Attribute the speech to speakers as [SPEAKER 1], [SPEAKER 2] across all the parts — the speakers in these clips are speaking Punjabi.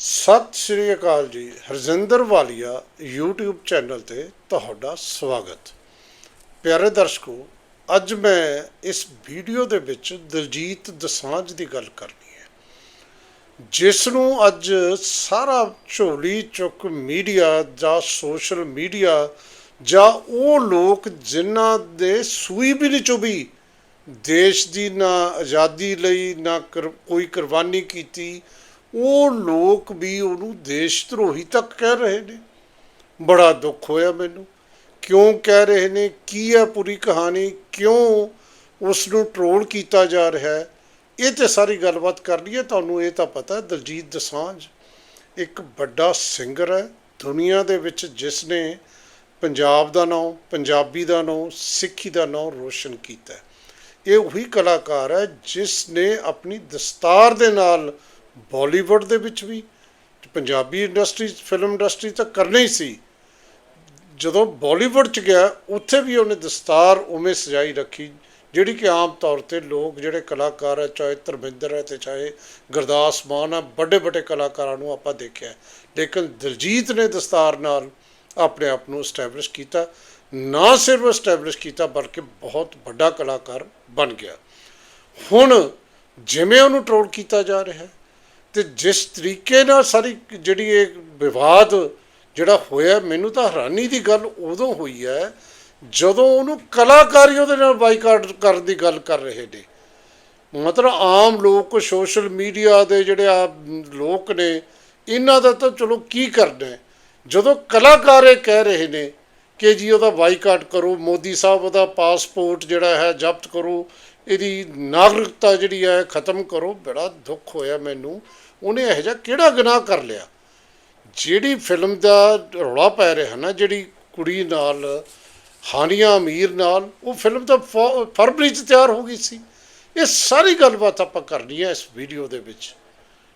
[SPEAKER 1] ਸਤਿ ਸ੍ਰੀ ਅਕਾਲ ਜੀ। ਹਰਜਿੰਦਰ ਵਾਲੀਆ YouTube ਚੈਨਲ ਤੇ ਤੁਹਾਡਾ ਸਵਾਗਤ। ਪਿਆਰੇ ਦਰਸ਼ਕੋ, ਅੱਜ ਮੈਂ ਇਸ ਵੀਡੀਓ ਦੇ ਵਿੱਚ ਦਲਜੀਤ ਦਸਾਂਝ ਦੀ ਗੱਲ ਕਰਨੀ ਹੈ, ਜਿਸ ਨੂੰ ਅੱਜ ਸਾਰਾ ਝੋਲੀ ਚੁੱਕ ਮੀਡੀਆ ਜਾਂ ਸੋਸ਼ਲ ਮੀਡੀਆ ਜਾਂ ਉਹ ਲੋਕ ਜਿਨ੍ਹਾਂ ਦੇ ਸੂਈ ਵੀ ਨਹੀਂ ਚੁਬੀ ਦੇਸ਼ ਦੀ ਨਾ ਆਜ਼ਾਦੀ ਲਈ ਨਾ ਕਰ- ਕੋਈ ਕੁਰਬਾਨੀ ਕੀਤੀ ਉਹ ਲੋਕ ਵੀ ਉਹਨੂੰ ਦੇਸ਼ ਧਰੋਹੀ ਤੱਕ ਕਹਿ ਰਹੇ ਨੇ। ਬੜਾ ਦੁੱਖ ਹੋਇਆ ਮੈਨੂੰ। ਕਿਉਂ ਕਹਿ ਰਹੇ ਨੇ? ਕੀ ਹੈ ਪੂਰੀ ਕਹਾਣੀ? ਕਿਉਂ ਉਸ ਨੂੰ ਟ੍ਰੋਲ ਕੀਤਾ ਜਾ ਰਿਹਾ ਹੈ? ਇਹ ਤੇ ਸਾਰੀ ਗੱਲਬਾਤ ਕਰ ਲਈਏ ਤੁਹਾਨੂੰ ਇਹ ਤਾਂ ਪਤਾ ਹੈ, ਦਲਜੀਤ ਦਸਾਂਝ ਇੱਕ ਵੱਡਾ ਸਿੰਗਰ ਹੈ। ਦੁਨੀਆ ਦੇ ਵਿੱਚ ਜਿਸ ਨੇ ਪੰਜਾਬ ਦਾ ਨਾਮ ਪੰਜਾਬੀ ਦਾ ਨਾਮ ਸਿੱਖੀ ਦਾ ਨਾਮ ਰੋਸ਼ਨ ਕੀਤਾ ਇਹ ਉਹੀ ਕਲਾਕਾਰ ਹੈ ਜਿਸ ਨੇ ਆਪਣੀ ਦਸਤਾਰ ਦੇ ਨਾਲ ਬਾਲੀਵੁੱਡ ਦੇ ਵਿੱਚ ਵੀ, ਪੰਜਾਬੀ ਇੰਡਸਟਰੀ, ਫਿਲਮ ਇੰਡਸਟਰੀ ਤਾਂ ਕਰਨਾ ਹੀ ਸੀ। ਜਦੋਂ ਬਾਲੀਵੁੱਡ ਚ ਗਿਆ, ਉੱਥੇ ਵੀ ਉਹਨੇ ਦਸਤਾਰ ਉਵੇਂ ਸਜਾਈ ਰੱਖੀ, ਜਿਹੜੀ ਕਿ ਆਮ ਤੌਰ ਤੇ ਲੋਕ ਜਿਹੜੇ ਕਲਾਕਾਰ ਹੈ ਚਾਹੇ ਧਰਮਿੰਦਰ ਹੈ ਤੇ ਚਾਹੇ ਗੁਰਦਾਸ ਮਾਨ ਹੈ ਵੱਡੇ ਵੱਡੇ ਕਲਾਕਾਰਾਂ ਨੂੰ ਆਪਾਂ ਦੇਖਿਆ। ਲੇਕਿਨ ਦਿਲਜੀਤ ਨੇ ਦਸਤਾਰ ਨਾਲ ਆਪਣੇ ਆਪ ਨੂੰ ਸਟੈਬਲਿਸ਼ ਕੀਤਾ। ਨਾ ਸਿਰਫ ਸਟੈਬਲਿਸ਼ ਕੀਤਾ, ਬਲਕਿ ਬਹੁਤ ਵੱਡਾ ਕਲਾਕਾਰ ਬਣ ਗਿਆ। ਹੁਣ ਜਿਵੇਂ ਉਹਨੂੰ ਟ੍ਰੋਲ ਕੀਤਾ ਜਾ ਰਿਹਾ ਹੈ ਤੇ ਜਿਸ ਤਰੀਕੇ ਨਾਲ ਸਾਰੀ ਜਿਹੜੀ ਇਹ ਵਿਵਾਦ ਜਿਹੜਾ ਹੋਇਆ, ਮੈਨੂੰ ਤਾਂ ਹੈਰਾਨੀ ਦੀ ਗੱਲ ਉਦੋਂ ਹੋਈ ਹੈ ਜਦੋਂ ਉਹਨੂੰ ਕਲਾਕਾਰੀ ਉਹਦੇ ਨਾਲ ਬਾਈਕਾਟ ਕਰਨ ਦੀ ਗੱਲ ਕਰ ਰਹੇ ਨੇ। ਮਤਲਬ ਆਮ ਲੋਕ ਸੋਸ਼ਲ ਮੀਡੀਆ ਦੇ ਜਿਹੜੇ ਆ ਲੋਕ ਨੇ, ਇਹਨਾਂ ਦਾ ਤਾਂ ਚਲੋ ਕੀ ਕਰਨਾ ਜਦੋਂ ਕਲਾਕਾਰ ਇਹ ਕਹਿ ਰਹੇ ਨੇ ਕਿ ਜੀ ਉਹਦਾ ਬਾਈਕਾਟ ਕਰੋ, ਮੋਦੀ ਸਾਹਿਬ ਉਹਦਾ ਪਾਸਪੋਰਟ ਜਿਹੜਾ ਹੈ ਜ਼ਬਤ ਕਰੋ ਇਹਦੀ ਨਾਗਰਿਕਤਾ ਜਿਹੜੀ ਹੈ, ਖਤਮ ਕਰੋ। ਬੜਾ ਦੁੱਖ ਹੋਇਆ ਮੈਨੂੰ। ਉਹਨੇ ਇਹੋ ਜਿਹਾ ਕਿਹੜਾ ਗੁਨਾਹ ਕਰ ਲਿਆ? ਜਿਹੜੀ ਫਿਲਮ ਦਾ ਰੌਲਾ ਪੈ ਰਿਹਾ ਨਾ, ਜਿਹੜੀ ਕੁੜੀ ਨਾਲ, ਹਾਨੀਆ ਅਮੀਰ ਨਾਲ, ਉਹ ਫਿਲਮ ਤਾਂ ਫ- ਫਰਵਰੀ ਚ ਤਿਆਰ ਹੋ ਗਈ ਸੀ। ਇਹ ਸਾਰੀ ਗੱਲਬਾਤ ਆਪਾਂ ਕਰਨੀ ਹੈ ਇਸ ਵੀਡੀਓ ਦੇ ਵਿੱਚ।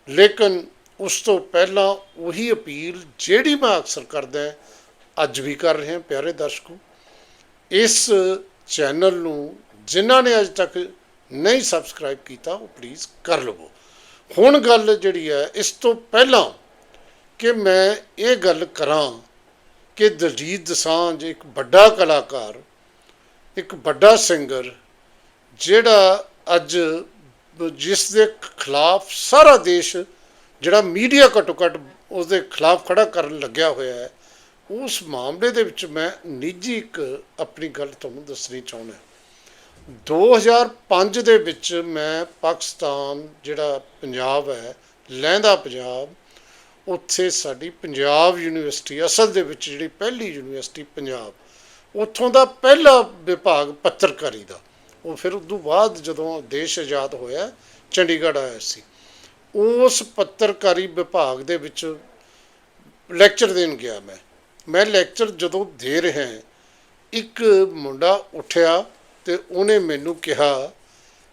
[SPEAKER 1] ਲੇਕਿਨ ਉਸ ਤੋਂ ਪਹਿਲਾਂ ਉਹੀ ਅਪੀਲ ਜਿਹੜੀ ਮੈਂ ਅਕਸਰ ਕਰਦਾ ਅੱਜ ਵੀ ਕਰ ਰਹੇ ਹਾਂ, ਪਿਆਰੇ ਦਰਸ਼ਕੋ। ਇਸ ਚੈਨਲ ਨੂੰ ਜਿਨ੍ਹਾਂ ਨੇ ਅਜੇ ਤੱਕ ਨਹੀਂ ਸਬਸਕ੍ਰਾਈਬ ਕੀਤਾ, ਉਹ ਪਲੀਜ਼ ਕਰ ਲਵੋ। ਹੁਣ ਗੱਲ ਜਿਹੜੀ ਹੈ, ਇਸ ਤੋਂ ਪਹਿਲਾਂ ਕਿ ਮੈਂ ਇਹ ਗੱਲ ਕਰਾਂ ਕਿ ਦਲਜੀਤ ਦਸਾਂਝ ਇੱਕ ਵੱਡਾ ਕਲਾਕਾਰ, ਇੱਕ ਵੱਡਾ ਸਿੰਗਰ ਜਿਹੜਾ ਅੱਜ ਜਿਸ ਦੇ ਖਿਲਾਫ ਸਾਰਾ ਦੇਸ਼, ਜਿਹੜਾ ਮੀਡੀਆ ਘੱਟੋ ਘੱਟ ਉਸ ਦੇ ਖਿਲਾਫ ਖੜਾ ਕਰਨ ਲੱਗਿਆ ਹੋਇਆ ਹੈ, ਉਸ ਮਾਮਲੇ ਦੇ ਵਿੱਚ ਮੈਂ ਨਿੱਜੀ ਇੱਕ ਆਪਣੀ ਗੱਲ ਤੁਹਾਨੂੰ ਦੱਸਣੀ ਚਾਹੁੰਦਾ 2005 ਦੇ ਵਿੱਚ ਮੈਂ ਪਾਕਿਸਤਾਨ ਜਿਹੜਾ ਪੰਜਾਬ ਹੈ, ਲਹਿੰਦਾ ਪੰਜਾਬ, ਉੱਥੇ ਸਾਡੀ ਪੰਜਾਬ ਯੂਨੀਵਰਸਿਟੀ, ਅਸਲ ਦੇ ਵਿੱਚ ਜਿਹੜੀ ਪਹਿਲੀ ਯੂਨੀਵਰਸਿਟੀ ਪੰਜਾਬ, ਉੱਥੋਂ ਦਾ ਪਹਿਲਾ ਵਿਭਾਗ ਪੱਤਰਕਾਰੀ ਦਾ। ਉਹ ਫਿਰ ਉਦੋਂ ਬਾਅਦ ਜਦੋਂ ਦੇਸ਼ ਆਜ਼ਾਦ ਹੋਇਆ, ਚੰਡੀਗੜ੍ਹ ਆਇਆ ਸੀ। ਉਸ ਪੱਤਰਕਾਰੀ ਵਿਭਾਗ ਦੇ ਵਿੱਚ ਲੈਕਚਰ ਦੇਣ ਗਿਆ ਮੈਂ। ਮੈਂ ਲੈਕਚਰ ਜਦੋਂ ਦੇ ਰਿਹਾ, ਇੱਕ ਮੁੰਡਾ ਉੱਠਿਆ ਤੇ ਉਹਨੇ ਮੈਨੂੰ ਕਿਹਾ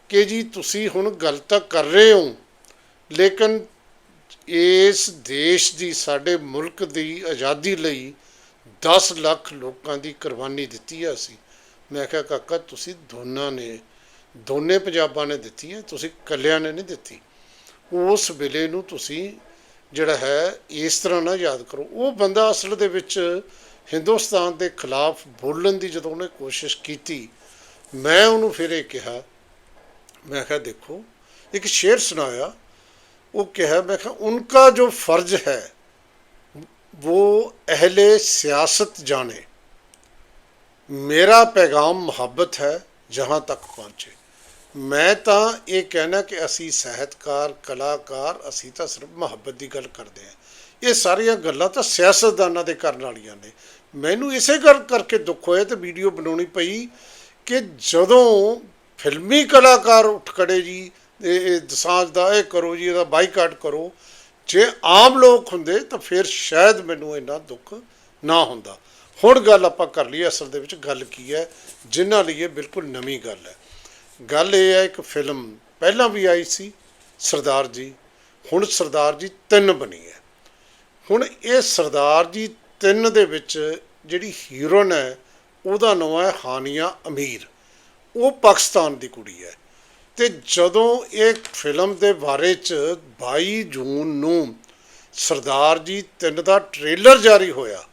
[SPEAKER 1] ਕਿ ਜੀ ਤੁਸੀਂ ਹੁਣ ਗੱਲ ਤਾਂ ਕਰ ਰਹੇ ਹੋ, ਲੇਕਿਨ ਇਸ ਦੇਸ਼ ਦੀ, ਸਾਡੇ ਮੁਲਕ ਦੀ ਆਜ਼ਾਦੀ ਲਈ 10 ਲੱਖ ਲੋਕਾਂ ਦੀ ਕੁਰਬਾਨੀ ਦਿੱਤੀ ਹੈ ਅਸੀਂ। ਮੈਂ ਕਿਹਾ, ਕਾਕਾ, ਤੁਸੀਂ ਦੋਨਾਂ ਨੇ, ਦੋਨੇ ਪੰਜਾਬਾਂ ਨੇ ਦਿੱਤੀ ਹੈ ਤੁਸੀਂ ਇਕੱਲਿਆਂ ਨੇ ਨਹੀਂ ਦਿੱਤੀ। ਉਸ ਵੇਲੇ ਨੂੰ ਤੁਸੀਂ ਜਿਹੜਾ ਹੈ, ਇਸ ਤਰ੍ਹਾਂ ਨਾ ਯਾਦ ਕਰੋ। ਉਹ ਬੰਦਾ ਅਸਲ ਦੇ ਵਿੱਚ ਹਿੰਦੁਸਤਾਨ ਦੇ ਖਿਲਾਫ ਬੋਲਣ ਦੀ ਜਦੋਂ ਉਹਨੇ ਕੋਸ਼ਿਸ਼ ਕੀਤੀ ਮੈਂ ਉਹਨੂੰ ਫਿਰ ਇਹ ਕਿਹਾ ਮੈਂ ਕਿਹਾ ਦੇਖੋ ਇੱਕ ਸ਼ੇਰ ਸੁਣਾਇਆ ਉਹ ਕਿਹਾ ਮੈਂ ਕਿਹਾ ਉਨਕਾ ਜੋ ਫਰਜ਼ ਹੈ वो अहले सियासत जाने ਮੇਰਾ ਪੈਗਾਮ ਮੁਹੱਬਤ ਹੈ ਜਹਾਂ ਤੱਕ ਪਹੁੰਚੇ ਮੈਂ ਤਾਂ ਇਹ ਕਹਿਣਾ ਕਿ ਅਸੀਂ ਸਾਹਿਤਕਾਰ ਕਲਾਕਾਰ ਅਸੀਂ ਤਾਂ ਸਿਰਫ ਮੁਹੱਬਤ ਦੀ ਗੱਲ ਕਰਦੇ ਹਾਂ ਇਹ ਸਾਰੀਆਂ ਗੱਲਾਂ ਤਾਂ ਸਿਆਸਤਦਾਨਾਂ ਦੇ ਕਰਨ ਵਾਲੀਆਂ ਨੇ ਮੈਨੂੰ ਇਸੇ ਗੱਲ ਕਰਕੇ ਦੁੱਖ ਹੋਇਆ ਤੇ ਵੀਡੀਓ ਬਣਾਉਣੀ ਪਈ ਕਿ ਜਦੋਂ ਫਿਲਮੀ ਕਲਾਕਾਰ ਉੱਠ ਖੜੇ ਜੀ, ਇਹ ਇਹ ਦਸਾਂਝ ਦਾ, ਇਹ ਕਰੋ ਜੀ, ਇਹਦਾ ਬਾਈਕਾਟ ਕਰੋ, ਜੇ ਆਮ ਲੋਕ ਹੁੰਦੇ ਤਾਂ ਫਿਰ ਸ਼ਾਇਦ ਮੈਨੂੰ ਇੰਨਾ ਦੁੱਖ ਨਾ ਹੁੰਦਾ। ਹੁਣ ਗੱਲ ਆਪਾਂ ਕਰ ਲਈ ਅਸਲ ਦੇ ਵਿੱਚ ਗੱਲ ਕੀ ਹੈ, ਜਿਨ੍ਹਾਂ ਲਈ ਇਹ ਬਿਲਕੁਲ ਨਵੀਂ ਗੱਲ ਹੈ। ਗੱਲ ਇਹ ਹੈ, ਇੱਕ ਫਿਲਮ ਪਹਿਲਾਂ ਵੀ ਆਈ ਸੀ, ਸਰਦਾਰ ਜੀ। ਹੁਣ ਸਰਦਾਰ ਜੀ 3 ਬਣੀ ਹੈ। ਹੁਣ ਇਹ ਸਰਦਾਰ ਜੀ 3 ਦੇ ਵਿੱਚ ਜਿਹੜੀ ਹੀਰੋਇਨ ਹੈ ਉਹਦਾ ਨਾਮ ਹੈ ਹਾਨੀਆ ਅਮੀਰ। ਉਹ ਪਾਕਿਸਤਾਨ ਦੀ ਕੁੜੀ ਹੈ। ਤੇ ਜਦੋਂ ਇਹ ਫਿਲਮ ਦੇ ਬਾਰੇ ਚ 22 ਜੂਨ ਨੂੰ ਸਰਦਾਰ ਜੀ ਤਿੰਨ ਦਾ ਟ੍ਰੇਲਰ ਜਾਰੀ ਹੋਇਆ,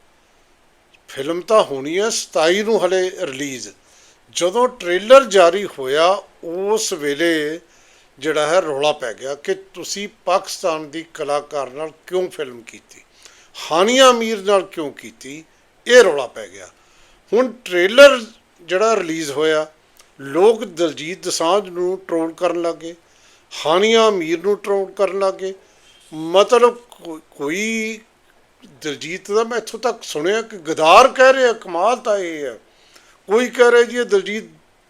[SPEAKER 1] ਫਿਲਮ ਤਾਂ ਹੋਣੀ ਹੈ 27 ਨੂੰ ਹਲੇ ਰਿਲੀਜ਼। ਜਦੋਂ ਟ੍ਰੇਲਰ ਜਾਰੀ ਹੋਇਆ, ਉਸ ਵੇਲੇ ਜਿਹੜਾ ਹੈ ਰੌਲਾ ਪੈ ਗਿਆ ਕਿ ਤੁਸੀਂ ਪਾਕਿਸਤਾਨ ਦੀ ਕਲਾਕਾਰ ਨਾਲ ਕਿਉਂ ਫਿਲਮ ਕੀਤੀ? ਹਾਨੀਆ ਅਮੀਰ ਨਾਲ ਕਿਉਂ ਕੀਤੀ? ਇਹ ਰੌਲਾ ਪੈ ਗਿਆ। ਹੁਣ ਟ੍ਰੇਲਰ ਜਿਹੜਾ ਰਿਲੀਜ਼ ਹੋਇਆ, ਲੋਕ ਦਲਜੀਤ ਦਸਾਂਝ ਨੂੰ ਟ੍ਰੋਲ ਕਰਨ ਲੱਗੇ ਹਾਨੀਆ ਅਮੀਰ ਨੂੰ ਟ੍ਰੋਲ ਕਰਨ ਲੱਗੇ। ਮਤਲਬ ਕੋ- ਕੋਈ ਦਲਜੀਤ ਦਾ ਮੈਂ ਇੱਥੋਂ ਤੱਕ ਸੁਣਿਆ ਕਿ ਗਦਾਰ ਕਹਿ ਰਿਹਾ, ਕਮਾਲ ਤਾਂ ਇਹ ਹੈ। ਕੋਈ ਕਹਿ ਰਿਹਾ ਜੀ ਇਹ ਦਲਜੀਤ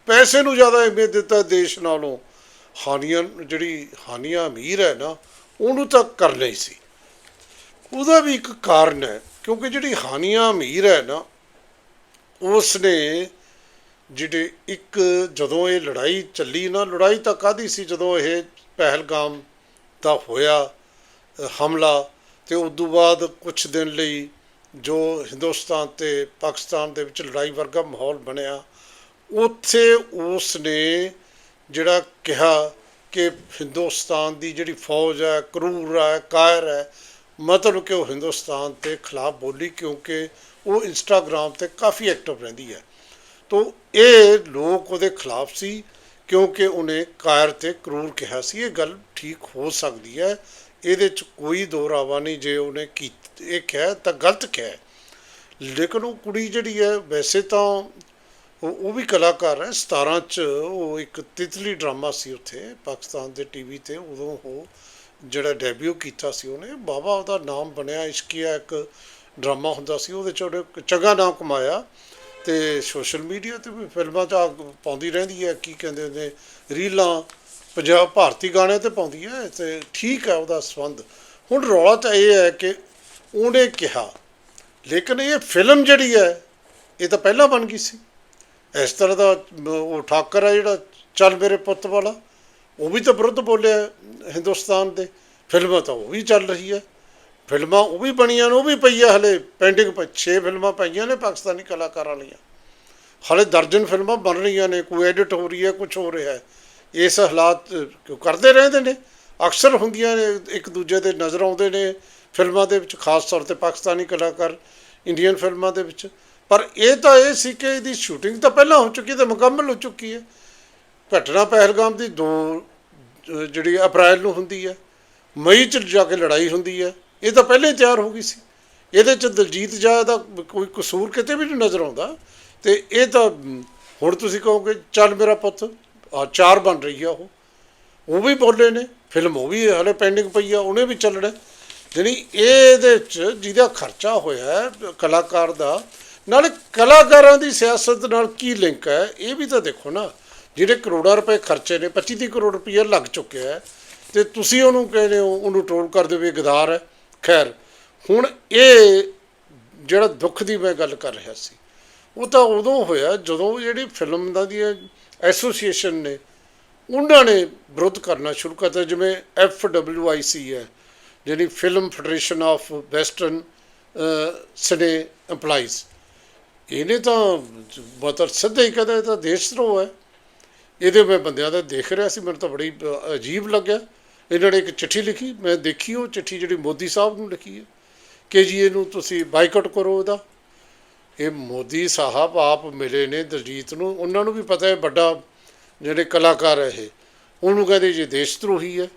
[SPEAKER 1] ਪੈਸੇ ਨੂੰ ਜ਼ਿਆਦਾ ਅਹਿਮੀਅਤ ਦਿੱਤਾ ਦੇਸ਼ ਨਾਲੋਂ। ਹਾਨੀਆਂ ਜਿਹੜੀ ਹਾਨੀਆਂ ਅਮੀਰ ਹੈ ਨਾ, ਉਹਨੂੰ ਤਾਂ ਕਰਨਾ ਹੀ ਸੀ। ਉਹਦਾ ਵੀ ਇੱਕ ਕਾਰਨ ਹੈ, ਕਿਉਂਕਿ ਜਿਹੜੀ ਹਾਨੀਆਂ ਅਮੀਰ ਹੈ ਨਾ ਉਸ ਨੇ ਜਿਹੜੇ ਇੱਕ ਜਦੋਂ ਇਹ ਲੜਾਈ ਚੱਲੀ ਨਾ, ਲੜਾਈ ਤਾਂ ਕਾਦੀ ਸੀ? ਜਦੋਂ ਇਹ ਪਹਿਲਗਾਮ ਦਾ ਹੋਇਆ ਹਮਲਾ ਤੇ ਉਸ ਤੋਂ ਬਾਅਦ ਕੁਝ ਦਿਨ ਲਈ ਜੋ ਹਿੰਦੁਸਤਾਨ ਤੇ ਪਾਕਿਸਤਾਨ ਦੇ ਵਿੱਚ ਲੜਾਈ ਵਰਗਾ ਮਾਹੌਲ ਬਣਿਆ, ਉੱਥੇ ਉਸ ਨੇ ਜਿਹੜਾ ਕਿਹਾ ਕਿ ਹਿੰਦੁਸਤਾਨ ਦੀ ਜਿਹੜੀ ਫੌਜ ਹੈ, ਕਰੂਰ ਹੈ, ਕਾਇਰ ਹੈ, ਮਤਲਬ ਕਿ ਉਹ ਹਿੰਦੁਸਤਾਨ ਦੇ ਖਿਲਾਫ ਬੋਲੀ ਕਿਉਂਕਿ ਉਹ ਇੰਸਟਾਗ੍ਰam ਤੇ ਕਾਫੀ ਐਕਟਿਵ ਰਹਿੰਦੀ ਹੈ। ਤੋ ਇਹ ਲੋਕ ਉਹਦੇ ਖਿਲਾਫ ਸੀ, ਕਿਉਂਕਿ ਉਹਨੇ ਕਾਇਰ ਤੇ ਕਰੂਰ ਕਿਹਾ ਸੀ, ਇਹ ਗੱਲ ਠੀਕ ਹੋ ਸਕਦੀ ਹੈ, ਇਹਦੇ ਚ ਕੋਈ ਦੋਰਾਵਾ ਨਹੀਂ, ਜੇ ਉਹਨੇ ਕੀ ਇਹ ਕਿਹਾ ਤਾਂ ਗਲਤ ਕਿਹਾ ਲੇਕਿਨ ਉਹ ਕੁੜੀ ਜਿਹੜੀ ਹੈ, ਵੈਸੇ ਤਾਂ ਉਹ ਉਹ ਵੀ ਕਲਾਕਾਰ ਹੈ 17 ਚ ਉਹ ਇੱਕ ਤਿਤਲੀ ਡਰਾਮਾ ਸੀ ਉੱਥੇ, ਪਾਕਿਸਤਾਨ ਦੇ ਟੀਵੀ ਤੇ, ਉਦੋਂ ਉਹ ਜਿਹੜਾ ਡੈਬਿਊ ਕੀਤਾ ਸੀ ਉਹਨੇ, ਬਾਬਾ ਉਹਦਾ ਨਾਮ ਬਣਿਆ, ਇਸ਼ਕੀਆ ਇੱਕ ਡਰਾਮਾ ਹੁੰਦਾ ਸੀ, ਉਹਦੇ ਚ ਉਹਨੇ ਚੰਗਾ ਨਾਮ ਕਮਾਇਆ ਤੇ ਸੋਸ਼ਲ ਮੀਡੀਆ ਤੇ ਵੀ ਫਿਲਮਾਂ 'ਚ ਆ ਪਾਉਂਦੀ ਰਹਿੰਦੀ ਹੈ, ਕੀ ਕਹਿੰਦੇ ਨੇ, ਰੀਲਾਂ, ਪੰਜਾਬ ਭਾਰਤੀ ਗਾਣੇ ਤੇ ਪਾਉਂਦੀ ਹੈ ਤੇ ਠੀਕ ਹੈ ਉਹਦਾ ਸੰਬੰਧ। ਹੁਣ ਰੌਲਾ ਤਾਂ ਇਹ ਹੈ ਕਿ ਉਹਨੇ ਕਿਹਾ, ਲੇਕਿਨ ਇਹ ਫਿਲਮ ਜਿਹੜੀ ਹੈ, ਇਹ ਤਾਂ ਪਹਿਲਾਂ ਬਣ ਗਈ ਸੀ। ਇਸ ਤਰ੍ਹਾਂ ਦਾ ਉਹ ਠਾਕਰ ਹੈ ਜਿਹੜਾ ਚੱਲ ਮੇਰੇ ਪੁੱਤ ਵਾਲਾ, ਉਹ ਵੀ ਤਾਂ ਵਿਰੁੱਧ ਬੋਲਿਆ ਹਿੰਦੁਸਤਾਨ ਦੇ, ਫਿਲਮਾਂ ਤਾਂ ਉਹ ਵੀ ਚੱਲ ਰਹੀ ਹੈ। ਫਿਲਮਾਂ ਉਹ ਵੀ ਬਣੀਆਂ ਨੇ, ਉਹ ਵੀ ਪਈਆਂ ਹਲੇ ਪੈਂਡਿੰਗ ਪਈ 6 ਫਿਲਮਾਂ ਪਈਆਂ ਨੇ ਪਾਕਿਸਤਾਨੀ ਕਲਾਕਾਰਾਂ ਲਈਆਂ ਹਲੇ ਦਰਜਨ ਫਿਲਮਾਂ ਬਣ ਰਹੀਆਂ ਨੇ, ਕੋਈ ਐਡਿਟ ਹੋ ਰਹੀ ਹੈ ਕੁਝ ਹੋ ਰਿਹਾ ਹੈ। ਇਸ ਹਾਲਾਤ, ਕਿਉਂ ਕਰਦੇ ਰਹਿੰਦੇ ਨੇ? ਅਕਸਰ ਹੁੰਦੀਆਂ ਨੇ, ਇੱਕ ਦੂਜੇ ਦੇ ਨਜ਼ਰ ਆਉਂਦੇ ਨੇ ਫਿਲਮਾਂ ਦੇ ਵਿੱਚ, ਖਾਸ ਤੌਰ ਤੇ ਪਾਕਿਸਤਾਨੀ ਕਲਾਕਾਰ, ਇੰਡੀਅਨ ਫਿਲਮਾਂ ਦੇ ਵਿੱਚ। ਪਰ ਇਹ ਤਾਂ ਇਹ ਸੀ ਕਿ ਇਹਦੀ ਸ਼ੂਟਿੰਗ ਤਾਂ ਪਹਿਲਾਂ ਹੋ ਚੁੱਕੀ ਤੇ ਮੁਕੰਮਲ ਹੋ ਚੁੱਕੀ ਹੈ। ਘਟਨਾ ਪਹਿਲਗਾਮ ਦੀ ਦੋ ਜਿਹੜੀ ਅਪ੍ਰੈਲ ਨੂੰ ਹੁੰਦੀ ਹੈ, ਮਈ ਚ ਜਾ ਕੇ ਲੜਾਈ ਹੁੰਦੀ ਹੈ। ਇਹ ਤਾਂ ਪਹਿਲਾਂ ਹੀ ਤਿਆਰ ਹੋ ਗਈ ਸੀ। ਇਹਦੇ ਚ ਦਲਜੀਤ ਜਾ ਦਾ ਕੋਈ ਕਸੂਰ ਕਿਤੇ ਵੀ ਨਹੀਂ ਨਜ਼ਰ ਆਉਂਦਾ। ਤੇ ਇਹ ਤਾਂ, ਹੁਣ ਤੁਸੀਂ ਕਹੋਗੇ, ਚੱਲ ਮੇਰਾ ਪੁੱਤ ਆ ਚਾਰ ਬਣ ਰਹੀ ਆ ਉਹ। ਉਹ ਵੀ ਬੋਲੇ ਨੇ, ਫਿਲਮ ਉਹ ਵੀ ਹਲੇ ਪੈਂਡਿੰਗ ਪਈ ਆ, ਉਹਨੇ ਵੀ ਚੱਲਣਾ ਜਾਣੀ ਇਹਦੇ ਚ ਜਿਹਦਾ ਖਰਚਾ ਹੋਇਆ ਕਲਾਕਾਰ ਦਾ, ਨਾਲੇ ਕਲਾਕਾਰਾਂ ਦੀ ਸਿਆਸਤ ਨਾਲ ਕੀ ਲਿੰਕ ਹੈ, ਇਹ ਵੀ ਤਾਂ ਦੇਖੋ ਨਾ। ਜਿਹੜੇ ਕਰੋੜਾਂ ਰੁਪਏ ਖਰਚੇ ਨੇ 25 30 ਕਰੋੜ ਰੁਪਏ ਲੱਗ ਚੁੱਕਿਆ ਹੈ। ਤੇ ਤੁਸੀਂ ਉਹਨੂੰ ਕਹਿੰਦੇ ਹੋ, ਉਹਨੂੰ ਟ੍ਰੋਲ ਕਰ ਦੇਵੇ, ਗਦਾਰ ਹੈ। ਖੈਰ, ਹੁਣ ਇਹ ਜਿਹੜਾ ਦੁੱਖ ਦੀ ਮੈਂ ਗੱਲ ਕਰ ਰਿਹਾ ਸੀ, ਉਹ ਤਾਂ ਉਦੋਂ ਹੋਇਆ ਜਦੋਂ ਜਿਹੜੀ ਫਿਲਮ ਦਾ ਦੀ ਐਸੋਸੀਏਸ਼ਨ ਨੇ, ਉਹਨਾਂ ਨੇ ਵਿਰੋਧ ਕਰਨਾ ਸ਼ੁਰੂ ਕਰਤਾ, ਜਿਵੇਂ ਐਫ ਡਬਲਯੂ ਆਈ ਸੀ ਹੈ, ਜਿਹੜੀ film federation of western cine EMPLOYEES ਇਹਨੇ ਤਾਂ ਮਤਲਬ ਸਿੱਧੇ ਹੀ ਕਹਿੰਦਾ ਇਹ ਤਾਂ ਦੇਸ਼ ਧਰੋਹ ਹੈ। ਇਹਦੇ ਮੈਂ ਬੰਦਿਆਂ ਦਾ ਦੇਖ ਰਿਹਾ ਸੀ, ਮੈਨੂੰ ਤਾਂ ਬੜੀ ਅਜੀਬ ਲੱਗਿਆ। ਇਹਨਾਂ ਨੇ ਇੱਕ ਚਿੱਠੀ ਲਿਖੀ, ਮੈਂ ਦੇਖੀ, ਉਹ ਚਿੱਠੀ ਜਿਹੜੀ ਮੋਦੀ ਸਾਹਿਬ ਨੂੰ ਲਿਖੀ ਹੈ, ਕਿ ਜੀ ਇਹਨੂੰ ਤੁਸੀਂ ਬਾਈਕਾਟ ਕਰੋ ਇਹਦਾ। ਇਹ ਮੋਦੀ ਸਾਹਿਬ ਆਪ ਮਿਲੇ ਨੇ ਦਲਜੀਤ ਨੂੰ, ਉਹਨਾਂ ਨੂੰ ਵੀ ਪਤਾ ਹੈ ਵੱਡਾ ਜਿਹੜੇ ਕਲਾਕਾਰ ਹੈ ਇਹ। ਉਹਨੂੰ ਕਹਿੰਦੇ ਜੀ ਦੇਸ਼ ਧਰੋਹੀ ਹੈ,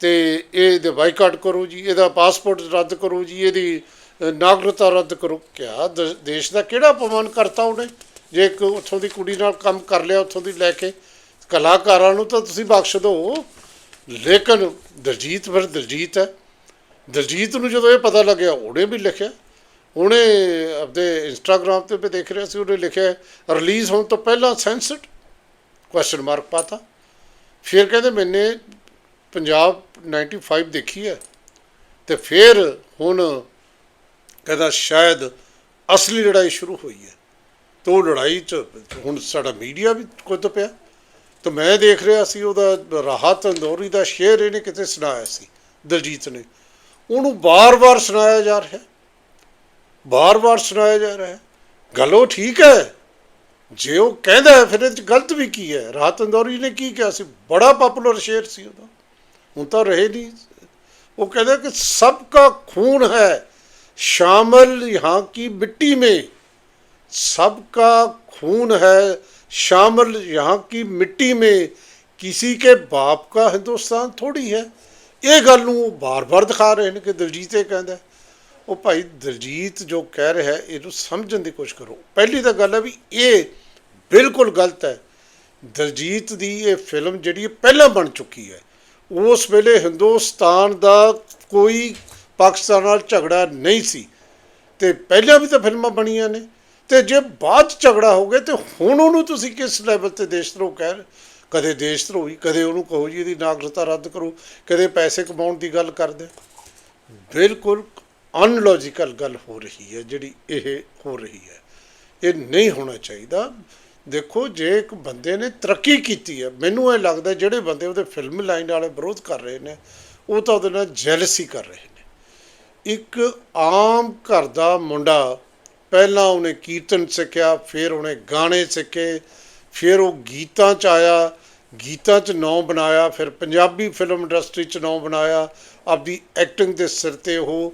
[SPEAKER 1] ਤੇ ਇਹ ਇਹਦੇ ਬਾਈਕਾਟ ਕਰੋ ਜੀ, ਇਹਦਾ ਪਾਸਪੋਰਟ ਰੱਦ ਕਰੋ ਜੀ, ਇਹਦੀ ਨਾਗਰਿਕਤਾ ਰੱਦ ਕਰੋ। ਕਿਆ ਦ- ਦੇਸ਼ ਦਾ ਕਿਹੜਾ ਅਪਮਾਨ ਕਰਤਾ ਉਹਨੇ? ਜੇ ਇੱਕ ਉੱਥੋਂ ਦੀ ਕੁੜੀ ਨਾਲ ਕੰਮ ਕਰ ਲਿਆ, ਉੱਥੋਂ ਦੀ ਲੈ ਕੇ। ਕਲਾਕਾਰਾਂ ਨੂੰ ਤਾਂ ਤੁਸੀਂ ਬਖਸ਼ ਦਿਓ। ਲੇਕਿਨ ਦਲਜੀਤ ਫਿਰ ਦਲਜੀਤ ਹੈ। ਦਲਜੀਤ ਨੂੰ ਜਦੋਂ ਇਹ ਪਤਾ ਲੱਗਿਆ, ਉਹਨੇ ਵੀ ਲਿਖਿਆ। ਉਹਨੇ ਆਪਦੇ ਇੰਸਟਾਗ੍ਰam ਤੇ ਵੀ ਦੇਖ ਰਿਹਾ ਸੀ, ਉਹਨੇ ਲਿਖਿਆ ਰਿਲੀਜ਼ ਹੋਣ ਤੋਂ ਪਹਿਲਾਂ ਸੈਂਸਟ ਕੁਐਸਚਨ ਮਾਰਕ ਪਾਤਾ। ਫਿਰ ਕਹਿੰਦੇ, ਮੈਨੇ ਪੰਜਾਬ 95 ਦੇਖੀ ਹੈ। ਤੇ ਫਿਰ ਹੁਣ ਕਹਿੰਦਾ, ਸ਼ਾਇਦ ਅਸਲੀ ਲੜਾਈ ਸ਼ੁਰੂ ਹੋਈ ਹੈ। ਤੇ ਉਹ ਲੜਾਈ 'ਚ ਹੁਣ ਸਾਡਾ ਮੀਡੀਆ ਵੀ ਕੁੱਦ ਪਿਆ। ਤਾਂ ਮੈਂ ਦੇਖ ਰਿਹਾ ਸੀ, ਉਹਦਾ ਰਾਹਤ ਅੰਦੋਰੀ ਦਾ ਸ਼ੇਰ ਇਹਨੇ ਕਿਤੇ ਸੁਣਾਇਆ ਸੀ, ਦਲਜੀਤ ਨੇ। ਉਹਨੂੰ ਬਾਰ-ਬਾਰ ਸੁਣਾਇਆ ਜਾ ਰਿਹਾ, ਬਾਰ-ਬਾਰ ਸੁਣਾਇਆ ਜਾ ਰਿਹਾ। ਗੱਲ ਉਹ ਠੀਕ ਹੈ, ਜੇ ਉਹ ਕਹਿੰਦਾ ਫਿਰ ਇਹ ਗਲਤ ਵੀ ਕੀ ਹੈ? ਰਾਹਤ ਅੰਦੋਰੀ ਨੇ ਕੀ ਕਿਹਾ ਸੀ? ਬੜਾ ਪਪੂਲਰ ਸ਼ੇਰ ਸੀ ਉਹਦਾ। ਹੁਣ ਤਾਂ ਰਹੇ ਨਹੀਂ। ਉਹ ਕਹਿੰਦਾ ਕਿ ਸਭ ਦਾ ਖੂਨ ਹੈ, ਸ਼ਾਮਲ ਯਹਾਂ ਕੀ ਮਿੱਟੀ ਮੇਂ। ਸਭ ਕਾ ਖੂਨ ਹੈ ਸ਼ਾਮਲ ਯਹਾਂ ਕੀ ਮਿੱਟੀ ਮੇ ਕਿਸੇ ਕੇ ਬਾਪ ਕਾ ਹਿੰਦੁਸਤਾਨ ਥੋੜੀ ਹੈ ਇਹ ਗੱਲ ਨੂੰ ਬਾਰ-ਬਾਰ ਦਿਖਾ ਰਹੇ ਨੇ ਕਿ ਦਿਲਜੀਤ ਇਹ ਕਹਿੰਦਾ ਉਹ ਭਾਈ ਦਿਲਜੀਤ ਜੋ ਕਹਿ ਰਿਹਾ ਹੈ ਇਹਨੂੰ ਸਮਝਣ ਦੀ ਕੋਸ਼ਿਸ਼ ਕਰੋ ਪਹਿਲੀ ਤਾਂ ਗੱਲ ਹੈ ਵੀ ਇਹ ਬਿਲਕੁਲ ਗਲਤ ਹੈ ਦਿਲਜੀਤ ਦੀ ਇਹ ਫਿਲਮ ਜਿਹੜੀ ਪਹਿਲਾਂ ਬਣ ਚੁੱਕੀ ਹੈ ਉਸ ਵੇਲੇ ਹਿੰਦੁਸਤਾਨ ਦਾ ਕੋਈ ਪਾਕਿਸਤਾਨ ਨਾਲ ਝਗੜਾ ਨਹੀਂ ਸੀ ਤੇ ਪਹਿਲਾਂ ਵੀ ਤਾਂ ਫਿਲਮਾਂ ਬਣੀਆਂ ਨੇ ਤੇ ਜੇ ਬਾਅਦ 'ਚ ਝਗੜਾ ਹੋ ਗਿਆ ਤੇ ਹੁਣ ਉਹਨੂੰ ਤੁਸੀਂ ਕਿਸ ਲੈਵਲ ਤੇ ਦੇਸ਼ ਧਰੋ ਕਹਿ ਰਹੇ? ਕਦੇ ਦੇਸ਼ਧਰੋਹੀ ਕਦੇ ਉਹਨੂੰ ਕਹੋ ਜੀ ਇਹਦੀ ਨਾਗਰਿਕਤਾ ਰੱਦ ਕਰੋ, ਕਦੇ ਪੈਸੇ ਕਮਾਉਣ ਦੀ ਗੱਲ ਕਰਦੇ। ਬਿਲਕੁਲ ਅਨਲੌਜੀਕਲ ਗੱਲ ਹੋ ਰਹੀ ਹੈ, ਜਿਹੜੀ ਇਹ ਹੋ ਰਹੀ ਹੈ। ਇਹ ਨਹੀਂ ਹੋਣਾ ਚਾਹੀਦਾ। ਦੇਖੋ, ਜੇ ਇੱਕ ਬੰਦੇ ਨੇ ਤਰੱਕੀ ਕੀਤੀ ਹੈ, ਮੈਨੂੰ ਇਹ ਲੱਗਦਾ ਜਿਹੜੇ ਬੰਦੇ ਉਹਦੇ ਫਿਲਮ ਲਾਈਨ ਵਾਲੇ ਵਿਰੋਧ ਕਰ ਰਹੇ ਨੇ, ਉਹ ਤਾਂ ਉਹਦੇ ਨਾਲ ਜੈਲਸੀ ਕਰ ਰਹੇ ਨੇ। ਇੱਕ ਆਮ ਘਰ ਦਾ ਮੁੰਡਾ ਪਹਿਲਾਂ ਉਹਨੇ ਕੀਰਤਨ ਸਿੱਖਿਆ, ਫਿਰ ਉਹਨੇ ਗਾਣੇ ਸਿੱਖੇ, ਫਿਰ ਉਹ ਗੀਤਾਂ 'ਚ ਆਇਆ, ਗੀਤਾਂ 'ਚ ਨਾਂ ਬਣਾਇਆ, ਫਿਰ ਪੰਜਾਬੀ ਫਿਲਮ ਇੰਡਸਟਰੀ 'ਚ ਨਾਂ ਬਣਾਇਆ, ਆਪਦੀ ਐਕਟਿੰਗ ਦੇ ਸਿਰ ਤੇ ਉਹ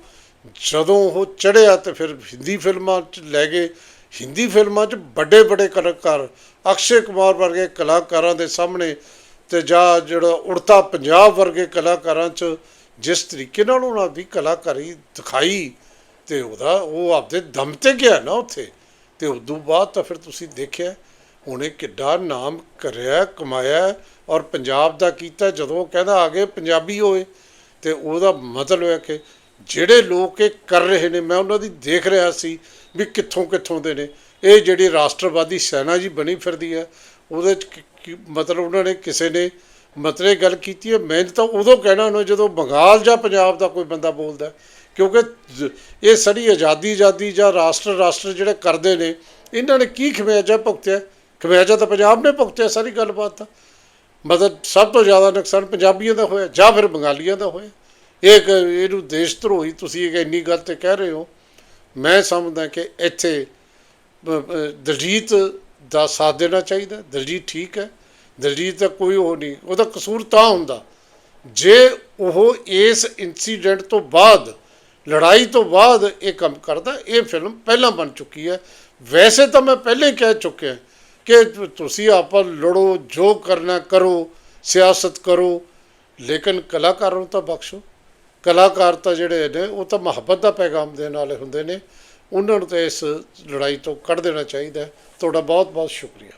[SPEAKER 1] ਜਦੋਂ ਉਹ ਚੜ੍ਹਿਆ ਤੇ ਫਿਰ ਹਿੰਦੀ ਫਿਲਮਾਂ 'ਚ ਲੈ ਗਏ। ਹਿੰਦੀ ਫਿਲਮਾਂ 'ਚ ਵੱਡੇ ਵੱਡੇ ਕਲਾਕਾਰ, ਅਕਸ਼ੇ ਕੁਮਾਰ ਵਰਗੇ ਕਲਾਕਾਰਾਂ ਦੇ ਸਾਹਮਣੇ ਤੇ ਜਾਂ ਜਿਹੜਾ ਉੜਤਾ ਪੰਜਾਬ ਵਰਗੇ ਕਲਾਕਾਰਾਂ 'ਚ ਜਿਸ ਤਰੀਕੇ ਨਾਲ ਉਹਨਾਂ ਦੀ ਕਲਾਕਾਰੀ ਦਿਖਾਈ ਤੇ ਉਹਦਾ ਉਹ ਆਪਦੇ ਦਮ ਤੇ ਗਿਆ ਨਾ ਉੱਥੇ। ਤੇ ਉਦੋਂ ਬਾਅਦ ਤਾਂ ਫਿਰ ਤੁਸੀਂ ਦੇਖਿਆ, ਉਹਨੇ ਕਿੱਡਾ ਨਾਮ ਕਰਿਆ, ਕਮਾਇਆ ਔਰ ਪੰਜਾਬ ਦਾ ਕੀਤਾ। ਜਦੋਂ ਉਹ ਕਹਿੰਦਾ ਆ ਗਏ ਪੰਜਾਬੀ ਹੋਏ, ਤੇ ਉਹਦਾ ਮਤਲਬ ਹੈ ਕਿ ਜਿਹੜੇ ਲੋਕ ਇਹ ਕਰ ਰਹੇ ਨੇ, ਮੈਂ ਉਹਨਾਂ ਦੀ ਦੇਖ ਰਿਹਾ ਸੀ ਵੀ ਕਿੱਥੋਂ ਕਿੱਥੋਂ ਦੇ ਨੇ। ਇਹ ਜਿਹੜੀ ਰਾਸ਼ਟਰਵਾਦੀ ਸੈਨਾ ਜੀ ਬਣੀ ਫਿਰਦੀ ਹੈ, ਉਹਦੇ ਚ ਕੀ- ਮਤਲਬ ਉਹਨਾਂ ਨੇ ਕਿਸੇ ਨੇ ਮਤਲਬ ਗੱਲ ਕੀਤੀ ਹੈ, ਮੈਂ ਤਾਂ ਉਦੋਂ ਕਹਿਣਾ ਉਹਨਾਂ ਜਦੋਂ ਬੰਗਾਲ ਜਾਂ ਪੰਜਾਬ ਦਾ ਕੋਈ ਬੰਦਾ ਬੋਲਦਾ ਕਿਉਂਕਿ ਇਹ ਸਾਡੀ ਆਜ਼ਾਦੀ ਆਜ਼ਾਦੀ ਜਾਂ ਰਾਸ਼ਟਰ ਰਾਸ਼ਟਰ ਜਿਹੜੇ ਕਰਦੇ ਨੇ, ਇਹਨਾਂ ਨੇ ਕੀ ਖਮਿਆਜਾ ਭੁਗਤਿਆ? ਖਮਿਆਜਾ ਤਾਂ ਪੰਜਾਬ ਨੇ ਭੁਗਤਿਆ, ਸਾਰੀ ਗੱਲਬਾਤ ਤਾਂ। ਮਤਲਬ ਸਭ ਤੋਂ ਜ਼ਿਆਦਾ ਨੁਕਸਾਨ ਪੰਜਾਬੀਆਂ ਦਾ ਹੋਇਆ, ਜਾਂ ਫਿਰ ਬੰਗਾਲੀਆਂ ਦਾ ਹੋਇਆ। ਇਹ ਇੱਕ ਇਹਨੂੰ ਦੇਸ਼ ਧਰੋਹੀ ਤੁਸੀਂ ਇਹ ਇੰਨੀ ਗੱਲ ਤੇ ਕਹਿ ਰਹੇ ਹੋ। ਮੈਂ ਸਮਝਦਾ ਕਿ ਇੱਥੇ ਬ- ਦਲਜੀਤ ਦਾ ਸਾਥ ਦੇਣਾ ਚਾਹੀਦਾ, ਦਲਜੀਤ ਠੀਕ ਹੈ। ਦਲਜੀਤ ਦਾ ਕੋਈ ਉਹ ਨਹੀਂ, ਉਹਦਾ ਕਸੂਰ ਤਾਂ ਹੁੰਦਾ। ਜੇ ਉਹ ਇਸ ਇਨਸੀਡੈਂਟ ਤੋਂ ਬਾਅਦ ਲੜਾਈ ਤੋਂ ਬਾਅਦ ਇਹ ਕੰਮ ਕਰਦਾ, ਇਹ ਫਿਲਮ ਪਹਿਲਾਂ ਬਣ ਚੁੱਕੀ ਹੈ। ਵੈਸੇ ਤਾਂ ਮੈਂ ਪਹਿਲੇ ਹੀ ਕਹਿ ਚੁੱਕਿਆ ਕਿ ਤੁਸੀਂ ਆਪਾਂ ਲੜੋ, ਜੋ ਕਰਨਾ ਕਰੋ, ਸਿਆਸਤ ਕਰੋ, ਲੇਕਿਨ ਕਲਾਕਾਰਾਂ ਨੂੰ ਤਾਂ ਬਖਸ਼ੋ। ਕਲਾਕਾਰ ਤਾਂ ਜਿਹੜੇ ਨੇ, ਉਹ ਤਾਂ ਮੁਹੱਬਤ ਦਾ ਪੈਗਾਮ ਦੇਣ ਵਾਲੇ ਹੁੰਦੇ ਨੇ। ਉਹਨਾਂ ਨੂੰ ਤਾਂ ਇਸ ਲੜਾਈ ਤੋਂ ਕੱਢ ਦੇਣਾ ਚਾਹੀਦਾ ਤੁਹਾਡਾ ਬਹੁਤ ਬਹੁਤ ਸ਼ੁਕਰੀਆ।